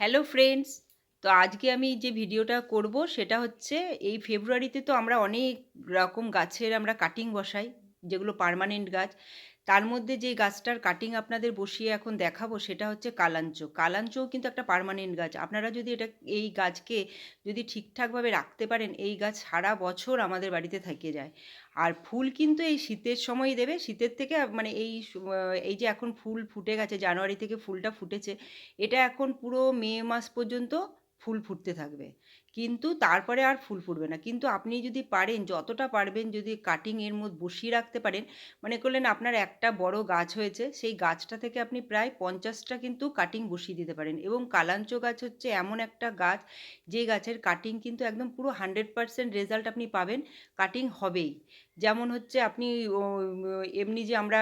Hello friends তো আজকে আমি যে ভিডিওটা করব, সেটা হচ্ছে এই ফেব্রুয়ারিতে তো আমরা অনেক রকম গাছের আমরা কাটিং বসাই, যেগুলো পার্মানেন্ট গাছ। তার মধ্যে যে গাছটার কাটিং আপনাদের বসিয়ে এখন দেখাবো, সেটা হচ্ছে কালাঞ্চ। কালাঞ্চও কিন্তু একটা পার্মানেন্ট গাছ। আপনারা যদি এটা, এই গাছকে যদি ঠিকঠাকভাবে রাখতে পারেন, এই গাছ সারা বছর আমাদের বাড়িতে থেকে যায়। আর ফুল কিন্তু এই শীতের সময় দেবে। শীতের থেকে মানে এই এই যে এখন ফুল ফুটে গেছে, জানুয়ারি থেকে ফুলটা ফুটেছে, এটা এখন পুরো মে মাস পর্যন্ত ফুল ফুটতে থাকবে। কিন্তু তারপরে আর ফুল ফুটবে না। কিন্তু আপনি যদি পারেন, যতটা পারবেন যদি কাটিং এর মধ্যে বসিয়ে রাখতে পারেন, মনে করলেন আপনার একটা বড় গাছ হয়েছে, সেই গাছটা থেকে আপনি প্রায় পঞ্চাশটা কিন্তু কাটিং বসিয়ে দিতে পারেন। এবং কালাঞ্চ গাছ হচ্ছে এমন একটা গাছ, যে গাছের কাটিং কিন্তু একদম পুরো হান্ড্রেড পারসেন্ট রেজাল্ট আপনি পাবেন কাটিং হবেই। যেমন হচ্ছে আপনি এমনি যে আমরা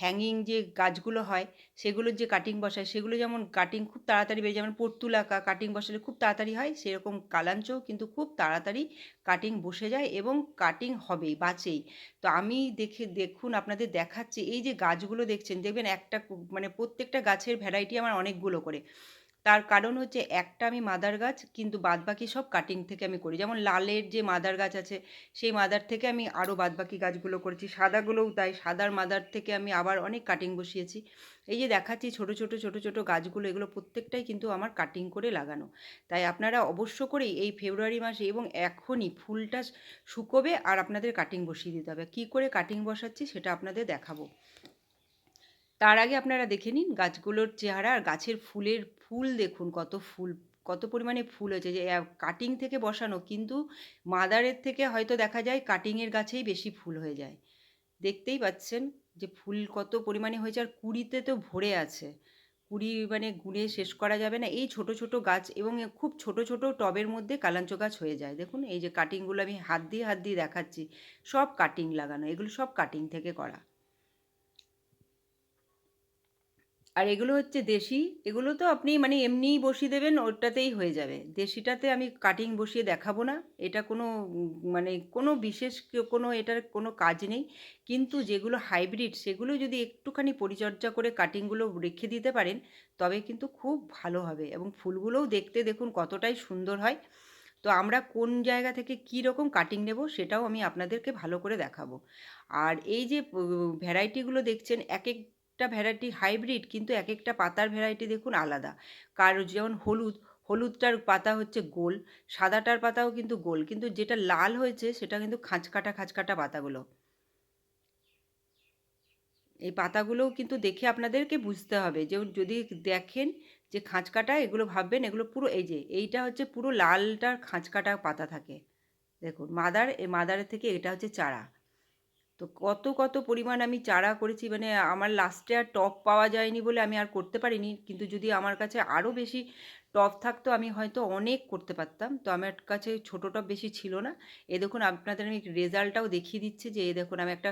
হ্যাঙ্গিং যে গাছগুলো হয়, সেগুলোর যে কাটিং বসায় সেগুলো যেমন কাটিং খুব তাড়াতাড়ি বেরিয়ে যেমন পর্তুলাকা কাটিং বসালে খুব তাড়াতাড়ি হয়, সেরকম কালাঞ্চও কিন্তু খুব তাড়াতাড়ি কাটিং বসে যায় এবং কাটিং হবেই, বাঁচেই। তো আমি দেখে, দেখুন, আপনাদের দেখাচ্ছি, এই যে গাছগুলো দেখছেন, দেখবেন একটা মানে প্রত্যেকটা গাছের ভ্যারাইটি আমার অনেকগুলো করে। তার কারণ হচ্ছে একটা আমি মাদার গাছ, কিন্তু বাদবাকি সব কাটিং থেকে আমি করি। যেমন লালের যে মাদার গাছ আছে, সেই মাদার থেকে আমি আরও বাদবাকি গাছগুলো করেছি। সাদাগুলোও তাই, সাদার মাদার থেকে আমি আবার অনেক কাটিং বসিয়েছি। এই যে দেখাচ্ছি ছোট ছোট ছোট ছোট গাছগুলো, এগুলো প্রত্যেকটাই কিন্তু আমার কাটিং করে লাগানো। তাই আপনারা অবশ্য করেই এই ফেব্রুয়ারি মাসে এবং এখনই ফুলটা শুকোবে আর আপনাদের কাটিং বসিয়ে দিতে হবে। কী করে কাটিং বসাচ্ছি সেটা আপনাদের দেখাবো। তার আগে আপনারা দেখে নিন গাছগুলোর চেহারা আর গাছের ফুলের ফুল দেখুন, কত ফুল, কত পরিমাণে ফুল হয়েছে যে কাটিং থেকে বসানো, কিন্তু মাদারের থেকে হয়তো দেখা যায় কাটিংয়ের গাছেই বেশি ফুল হয়ে যায়। দেখতেই পাচ্ছেন যে, ফুল কত পরিমাণে হয়েছে আর কুড়িতে তো ভরে আছে। কুড়ি মানে গুনে শেষ করা যাবে না। এই ছোট ছোট গাছ এবং খুব ছোট ছোট টবের মধ্যে কালাঞ্চ গাছ হয়ে যায়। দেখুন, এই যে কাটিংগুলো আমি হাত দিয়ে হাত দিয়ে দেখাচ্ছি, সব কাটিং লাগানো, এগুলো সব কাটিং থেকে করা। আর এগুলো হচ্ছে দেশি, এগুলো তো আপনি মানে এমনিই বসিয়ে দেবেন, ওটাতেই হয়ে যাবে। দেশিটাতে আমি কাটিং বসিয়ে দেখাবো না, এটা কোনো মানে কোনো বিশেষ কোনো এটার কোনো কাজ নেই। কিন্তু যেগুলো হাইব্রিড সেগুলো যদি একটুখানি পরিচর্যা করে কাটিংগুলো রেখে দিতে পারেন, তবে কিন্তু খুব ভালো হবে এবং ফুলগুলোও দেখতে দেখুন কতটাই সুন্দর হয়। তো আমরা কোন জায়গা থেকে কী রকম কাটিং নেব, সেটাও আমি আপনাদেরকে ভালো করে দেখাবো। আর এই যে ভ্যারাইটিগুলো দেখছেন এক এক একটা ভ্যারাইটি হাইব্রিড কিন্তু এক একটা পাতার ভ্যারাইটি দেখুন আলাদা। কার যেমন হলুদ, হলুদটার পাতা হচ্ছে গোল, সাদাটার পাতাও কিন্তু গোল, কিন্তু যেটা লাল হয়েছে সেটা কিন্তু খাঁচকাটা খাঁচকাটা পাতাগুলো। এই পাতাগুলোও কিন্তু দেখে আপনাদেরকে বুঝতে হবে যে যদি দেখেন যে খাঁচকাটা, এগুলো ভাববেন, এগুলো পুরো এই যে, এইটা হচ্ছে পুরো লালটার খাঁচকাটা পাতা থাকে। দেখুন, মাদার এই মাদারের থেকে এটা হচ্ছে চারা। তো কত কত পরিমাণ আমি চারা করেছি মানে আমার লাস্টে আর টপ পাওয়া যায়নি বলে আমি আর করতে পারিনি। কিন্তু যদি আমার কাছে আরও বেশি টপ থাকতো, আমি হয়তো অনেক করতে পারতাম। তো আমার কাছে ছোটো টপ বেশি ছিল না। এ দেখুন, আপনাদের আমি রেজাল্টটাও দেখিয়ে দিচ্ছি যে, এ দেখুন, আমি একটা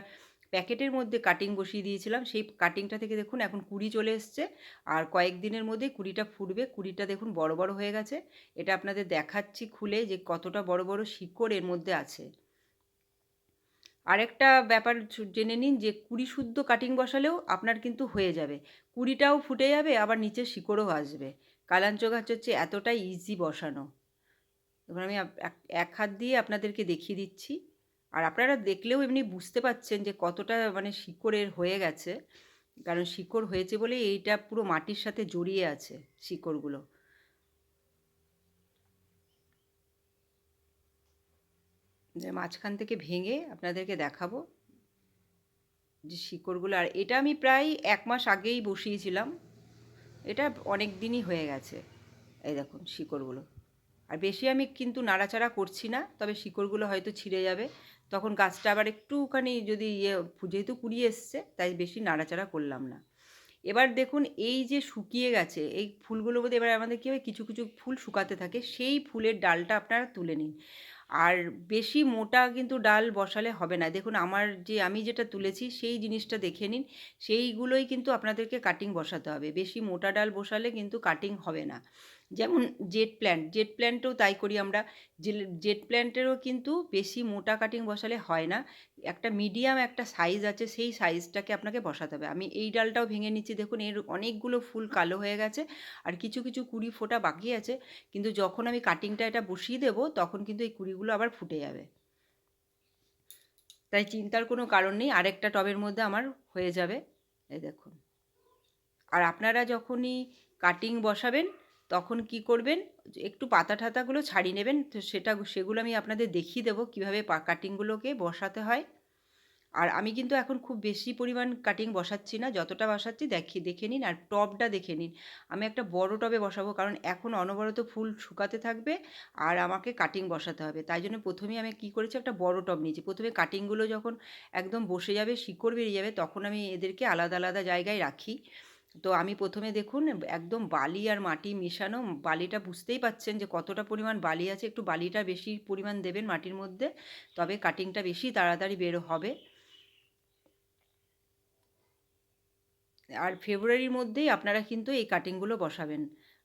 প্যাকেটের মধ্যে কাটিং বসিয়ে দিয়েছিলাম। সেই কাটিংটা থেকে দেখুন, এখন কুড়ি চলে এসছে। আর কয়েকদিনের মধ্যে কুড়িটা ফুটবে। কুড়িটা দেখুন, বড় বড় হয়ে গেছে। এটা আপনাদের দেখাচ্ছি খুলে যে কতটা বড় বড় শিকড় এর মধ্যে আছে। আরেকটা ব্যাপার জেনে নিন যে কুড়ি শুদ্ধ কাটিং বসালেও আপনার কিন্তু হয়ে যাবে। কুড়িটাও ফুটে যাবে, আবার নিচে শিকড়ও আসবে। কালাঞ্চ গাছ হচ্ছে এতটাই ইজি বসানো। এবার আমি এক হাত দিয়ে আপনাদেরকে দেখিয়ে দিচ্ছি। আর আপনারা দেখলেও এমনি বুঝতে পাচ্ছেন যে কতটা মানে শিকড়ের হয়ে গেছে। কারণ শিকড় হয়েছে বলে এইটা পুরো মাটির সাথে জড়িয়ে আছে শিকড়গুলো। মাঝখান থেকে ভেঙে আপনাদেরকে দেখাবো যে শিকড়গুলো। আর এটা আমি প্রায় এক মাস আগেই বসিয়েছিলাম। এটা অনেক দিনই হয়ে গেছে। এই দেখুন শিকড়গুলো। আর বেশি আমি কিন্তু নাড়াচাড়া করছি না, তবে শিকড়গুলো হয়তো ছিঁড়ে যাবে। তখন গাছটা আবার একটুখানি যদি ইয়ে যেহেতু কুড়িয়ে এসছে, তাই বেশি নাড়াচাড়া করলাম না। এবার দেখুন এই যে শুকিয়ে গেছে, এই ফুলগুলো বোধ এবার আমাদের কী হবে কিছু কিছু ফুল শুকাতে থাকে। সেই ফুলের ডালটা আপনারা তুলে নিন। আর বেশি মোটা কিন্তু ডাল বসালে হবে না। দেখুন, আমার যে, আমি যেটা তুলেছি সেই জিনিসটা দেখে নিন, সেইগুলোই কিন্তু আপনাদেরকে কাটিং বসাতে হবে। বেশি মোটা ডাল বসালে কিন্তু কাটিং হবে না। যেমন জেট প্ল্যান্ট জেট প্ল্যান্টেও তাই করি আমরা। জেট প্ল্যান্টেরও কিন্তু বেশি মোটা কাটিং বসালে হয় না। একটা মিডিয়াম একটা সাইজ আছে, সেই সাইজটাকে আপনাকে বসাতে হবে। আমি এই ডালটাও ভেঙে নিচ্ছি। দেখুন, এর অনেকগুলো ফুল কালো হয়ে গেছে আর কিছু কিছু কুড়ি ফোটা বাকি আছে। কিন্তু যখন আমি কাটিংটা এটা বসিয়ে দেবো, তখন কিন্তু এই কুড়িগুলো আবার ফুটে যাবে। তাই চিন্তার কোনো কারণ নেই। আরেকটা টবের মধ্যে আমার হয়ে যাবে। এই দেখুন। আর আপনারা যখনই কাটিং বসাবেন তখন কি করবেন? একটু পাতা ঠাতাগুলো ছাড়িয়ে নেবেন। তো সেটা সেগুলো আমি আপনাদের দেখিয়ে দেবো কীভাবে কাটিংগুলোকে বসাতে হয়। আর আমি কিন্তু এখন খুব বেশি পরিমাণ কাটিং বসাচ্ছি না। যতটা বসাচ্ছি দেখি, দেখে নিন আর টবটা দেখে নিন। আমি একটা বড় টবে বসাবো কারণ এখন অনবরত ফুল শুকাতে থাকবে আর আমাকে কাটিং বসাতে হবে। তাই জন্য প্রথমেই আমি কি করেছি, একটা বড় টব নিয়েছি। প্রথমে কাটিংগুলো যখন একদম বসে যাবে, শিকড় বেরিয়ে যাবে, তখন আমি এদেরকে আলাদা আলাদা জায়গায় রাখি। তো আমি প্রথমে দেখুন, একদম বালি আর মাটি মেশানো, বালিটা বুঝতেই পাচ্ছেন যে কতটা পরিমাণ বালি আছে, একটু বালিটা বেশি পরিমাণ দেবেন মাটির মধ্যে, তবে কাটিংটা বেশি তাড়াতাড়ি বের হবে। আর ফেব্রুয়ারির মধ্যেই আপনারা কিন্তু এই কাটিংগুলো বসাবেন।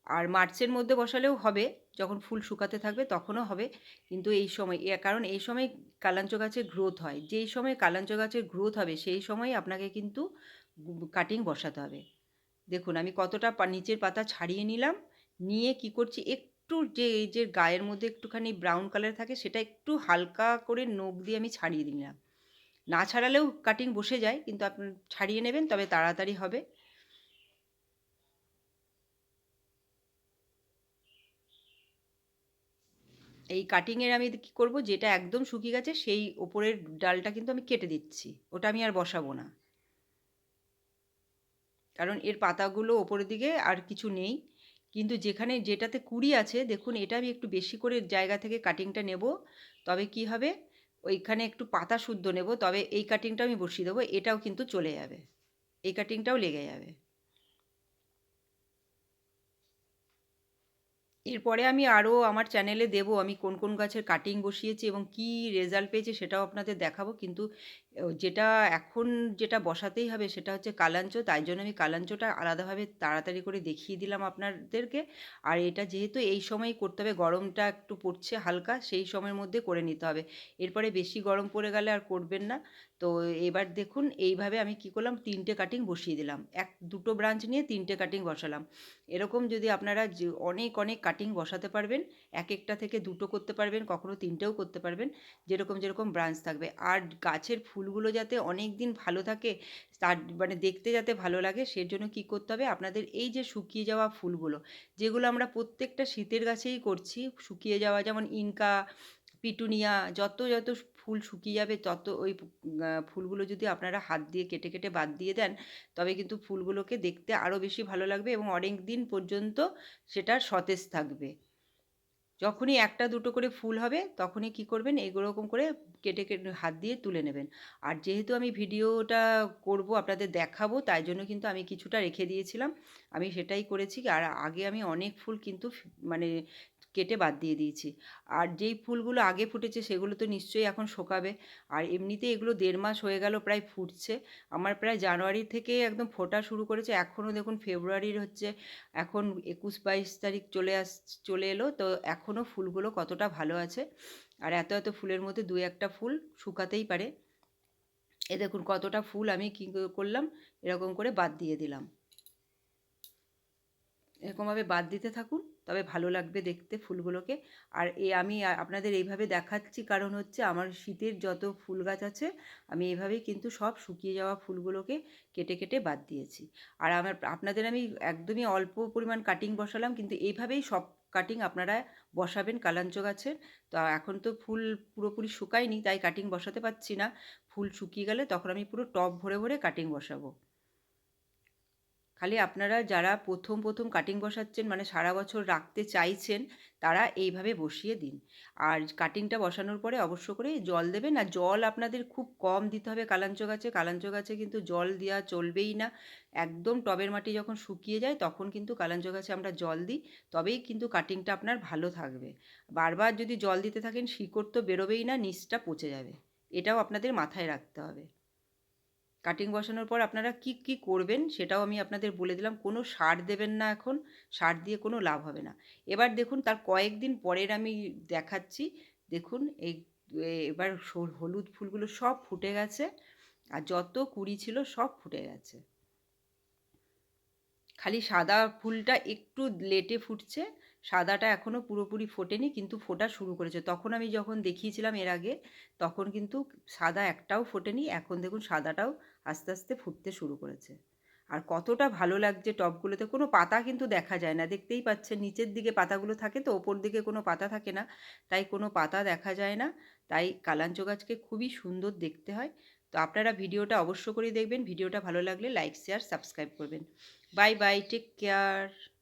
আর মার্চের মধ্যে বসালেও হবে, যখন ফুল শুকাতে থাকবে তখনও হবে, কিন্তু এই সময় কারণ এই সময় কালাঞ্চ গাছের গ্রোথ হয়। যেই সময় কালাঞ্চ গাছের গ্রোথ হবে, সেই সময় আপনাকে কিন্তু কাটিং বসাতে হবে। দেখুন, আমি কতটা নিচের পাতা ছাড়িয়ে নিলাম, নিয়ে কি করছি, একটু যে, এই যে গায়ের মধ্যে একটুখানি ব্রাউন কালার থাকে, সেটা একটু হালকা করে নখ দিয়ে আমি ছাড়িয়ে দিলাম না ছাড়ালেও কাটিং বসে যায়, কিন্তু আপনি ছাড়িয়ে নেবেন, তবে তাড়াতাড়ি হবে। এই কাটিংয়ের আমি কী করব, যেটা একদম শুকিয়ে গেছে, সেই ওপরের ডালটা কিন্তু আমি কেটে দিচ্ছি, ওটা আমি আর বসাবো না। কারণ এর পাতাগুলো ওপরের দিকে আর কিছু নেই। কিন্তু যেখানে যেটাতে কুড়ি আছে, দেখুন এটা আমি একটু বেশি করে জায়গা থেকে কাটিংটা নেব। তবে কি হবে? ওইখানে একটু পাতা শুদ্ধ নেব, তবে এই কাটিংটা আমি বসিয়ে দেবো, এটাও কিন্তু চলে যাবে। এই কাটিংটাও লেগে যাবে। এরপরে আমি আরও আমার চ্যানেলে দেব, আমি কোন কোন গাছের কাটিং বসিয়েছি এবং কি রেজাল্ট পেয়েছি সেটাও আপনাদের দেখাবো। কিন্তু যেটা এখন যেটা বসাতেই হবে সেটা হচ্ছে কালাঞ্চ। তাই জন্য আমি কালাঞ্চটা আলাদাভাবে তাড়াতাড়ি করে দেখিয়ে দিলাম আপনাদেরকে। আর এটা যেহেতু এই সময় করতে হবে, গরমটা একটু পড়ছে হালকা, সেই সময়ের মধ্যে করে নিতে হবে। এরপরে বেশি গরম পড়ে গেলে আর করবেন না। তো এবার দেখুন, এইভাবে আমি কি করলাম, তিনটে কাটিং বসিয়ে দিলাম। এক, দুটো ব্রাঞ্চ নিয়ে তিনটে কাটিং বসালাম। এরকম যদি আপনারা অনেক অনেক কাটিং বসাতে পারবেন, এক একটা থেকে দুটো করতে পারবেন, কখনো তিনটেও করতে পারবেন, যেরকম যেরকম ব্রাঞ্চ থাকবে। আর গাছের ফুলগুলো যাতে অনেক দিন ভালো থাকে, তার মানে দেখতে যাতে ভালো লাগে সের জন্য কী করতে হবে? আপনাদের এই যে শুকিয়ে যাওয়া ফুলগুলো, যেগুলো আমরা প্রত্যেকটা শীতের গাছেই করছি, শুকিয়ে যাওয়া যেমন ইনকা, পিটুনিয়া, যত যত ফুল শুকিয়ে যাবে, তত ওই ফুলগুলো যদি আপনারা হাত দিয়ে কেটে কেটে বাদ দিয়ে দেন, তবে কিন্তু ফুলগুলোকে দেখতে আরও বেশি ভালো লাগবে এবং অনেক দিন পর্যন্ত সেটা সতেজ থাকবে। যখনই একটা দুটো করে ফুল হবে, তখনই কি করবেন? এরকম করে কেটে কেটে হাত দিয়ে তুলে নেবেন। আর যেহেতু আমি ভিডিওটা করব, আপনাদের দেখাবো, তাই জন্য কিন্তু আমি কিছুটা রেখে দিয়েছিলাম। আমি সেটাই করেছি। আর আগে আমি অনেক ফুল কিন্তু মানে কেটে বাদ দিয়ে দিয়েছি। আর যেই ফুলগুলো আগে ফুটেছে সেগুলো তো নিশ্চয়ই এখন শোকাবে। আর এমনিতে এগুলো দেড় মাস হয়ে গেল প্রায় ফুটছে। আমার প্রায় জানুয়ারি থেকে একদম ফোটা শুরু করেছে। এখনও দেখুন ফেব্রুয়ারির হচ্ছে, এখন একুশ বাইশ তারিখ চলে আস, চলে এলো। তো এখনও ফুলগুলো কতটা ভালো আছে। আর এত এত ফুলের মধ্যে দু একটা ফুল শুকাতেই পারে। এ দেখুন কতটা ফুল আমি কী, করলাম, এরকম করে বাদ দিয়ে দিলাম। এরকমভাবে বাদ দিতে থাকুন। তবে ভালো লাগবে দেখতে ফুলগুলোকে। আর এ আমি আপনাদের এইভাবে দেখাচ্ছি কারণ হচ্ছে আমার শীতের যত ফুল গাছ আছে, আমি এইভাবেই কিন্তু সব শুকিয়ে যাওয়া ফুলগুলোকে কেটে কেটে বাদ দিয়েছি। আর আমার, আপনাদের আমি একদমই অল্প পরিমাণ কাটিং বসালাম, কিন্তু এইভাবেই সব কাটিং আপনারা বসাবেন কালাঞ্চ গাছের। তো এখন তো ফুল পুরোপুরি শুকায়নি, তাই কাটিং বসাতে পারছি না। ফুল শুকিয়ে গেলে তখন আমি পুরো টব ভরে ভরে কাটিং বসাবো। খালি আপনারা যারা প্রথম প্রথম কাটিং বসাচ্ছেন মানে সারা বছর রাখতে চাইছেন, তারা এইভাবে বসিয়ে দিন। আর কাটিংটা বসানোর পরে অবশ্য করে জল দেবেন, আর জল আপনাদের খুব কম দিতে হবে। কালাঞ্চ গাছে কালাঞ্চ গাছে কিন্তু জল দেওয়া চলবেই না। একদম টবের মাটি যখন শুকিয়ে যায়, তখন কিন্তু কালাঞ্চ গাছে আমরা জল দিই, তবেই কিন্তু কাটিংটা আপনার ভালো থাকবে। বারবার যদি জল দিতে থাকেন, শিকড় তো বেরোবেই না, নিচটা পচে যাবে। এটাও আপনাদের মাথায় রাখতে হবে। কাটিং বসানোর পর আপনারা কি কি করবেন সেটাও আমি আপনাদের বলে দিলাম। কোনো সার দেবেন না এখন, সার দিয়ে কোনো লাভ হবে না। এবার দেখুন তার কয়েকদিন পরের আমি দেখাচ্ছি। দেখুন এই, এবার হলুদ ফুলগুলো সব ফুটে গেছে আর যত কুড়ি ছিল সব ফুটে গেছে। খালি সাদা ফুলটা একটু লেটে ফুটছে, সাদাটা এখনও পুরোপুরি ফোটেনি কিন্তু ফোটা শুরু করেছে। তখন আমি যখন দেখিয়েছিলাম এর আগে, তখন কিন্তু সাদা একটাও ফোটেনি, এখন দেখুন সাদাটাও আস্তে আস্তে ফুটতে শুরু করেছে। আর কতটা ভালো লাগছে টবগুলোতে কোনো পাতা কিন্তু দেখা যায় না। দেখতেই পাচ্ছেন, নিচের দিকে পাতাগুলো থাকে তো, ওপর দিকে কোনো পাতা থাকে না। তাই কোনো পাতা দেখা যায় না। তাই কালাঞ্চ গাছকে খুবই সুন্দর দেখতে হয়। তো আপনারা ভিডিওটা অবশ্য করে দেখবেন। ভিডিওটা ভালো লাগলে লাইক, শেয়ার, সাবস্ক্রাইব করবেন। Bye bye, take care.